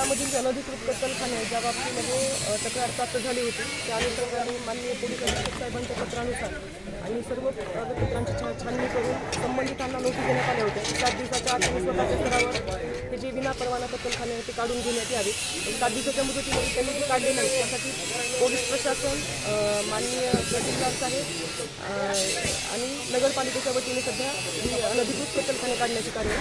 शहरामधील अनधिकृत कत्तलखाने ज्या बाबतीमध्ये तक्रार प्राप्त झाली होती त्या अनुषंगाने माननीय पोलीस अधीक्षक साहेबांच्या पत्रानुसार आणि सर्व कागदपत्रांची छा छाननी करून संबंधितांना नोटीस देण्यात आल्या होत्या. सात दिवसाच्या आत आणि स्वतःच्या स्तरावर हे जे विनापरवाना कत्तलखाने ते काढून घेण्यात यावे. सात दिवसाच्या मुदतीमध्ये त्यांनी ते काढले नाही त्यासाठी पोलीस प्रशासन माननीय तहसीलदार साहेब आणि नगरपालिकेच्या वतीने सध्या ही अनधिकृत कत्तलखाने काढण्याचे कार्य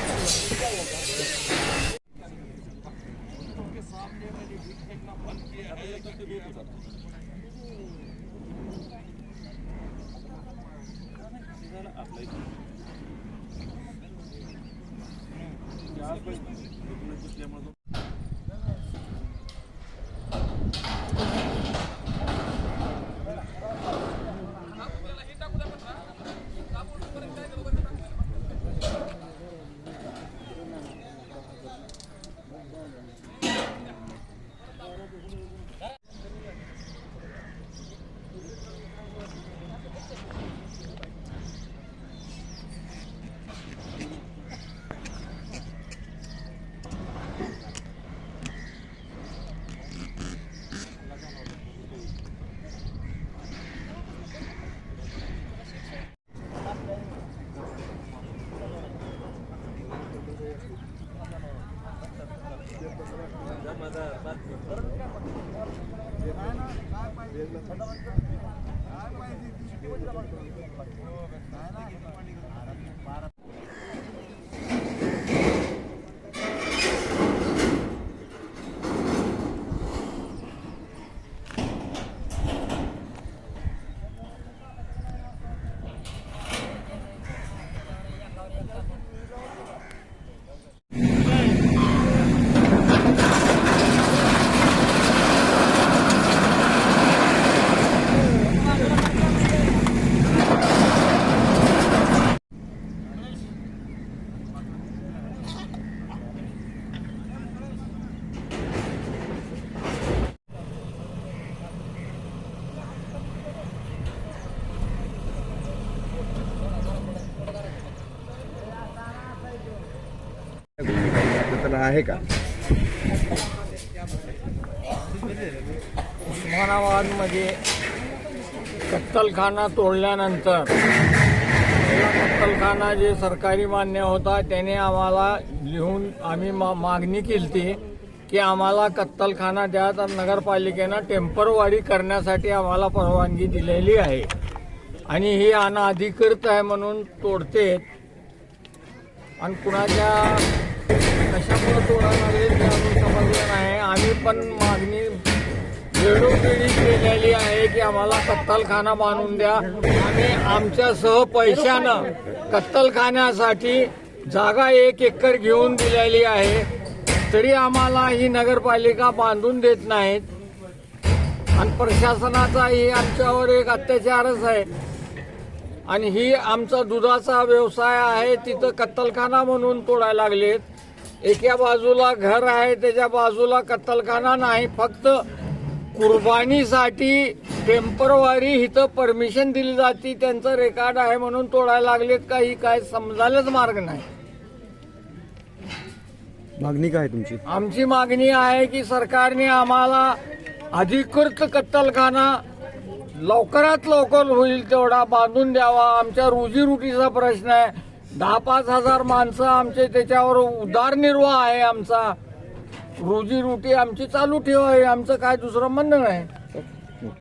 चालू बारा आहे आहे का? उस्मानाबादमध्ये कत्तलखाना तोडल्यानंतर कत्तलखाना जे सरकारी मान्य होता त्याने आम्हाला लिहून आम्ही मा मागणी केली की आम्हाला कत्तलखाना द्या तर नगरपालिकेनं टेम्परवारी करण्यासाठी आम्हाला परवानगी दिलेली आहे. आणि ही अनाधिकृत आहे म्हणून तोडते आणि कुणाच्या कशामुळे तोडा लागेल ते अजून समजलं नाही. आम्ही पण मागणी वेळोवेळी केलेली आहे की आम्हाला कत्तलखाना बांधून द्या. आम्ही आमच्यासह पैशानं कत्तलखान्यासाठी जागा एक एकर घेऊन दिलेली आहे. तरी आम्हाला ही नगरपालिका बांधून देत नाहीत. आणि प्रशासनाचाही आमच्यावर एक अत्याचारच आहे. आणि ही आमचा दुधाचा व्यवसाय आहे. तिथं कत्तलखाना म्हणून तोडायला लागलेत. एका बाजूला घर आहे त्याच्या बाजूला कत्तलखाना नाही. फक्त कुर्बानीसाठी टेम्परवारी इथं परमिशन दिली जाते. त्यांचं रेकॉर्ड आहे म्हणून तोडायला लागलेत का ही काय समजायलाच मार्ग नाही. मागणी काय तुमची? आमची मागणी आहे की सरकारने आम्हाला अधिकृत कत्तलखाना लवकरात लवकर होईल तेवढा बांधून द्यावा. आमच्या रोजीरोटीचा प्रश्न आहे. दहा पाच हजार माणसं आमचे त्याच्यावर उदारनिर्वाह आहे आमचा. रोजीरोटी आमची चालू ठेवा आहे. आमचं काय दुसरं म्हणणं नाही.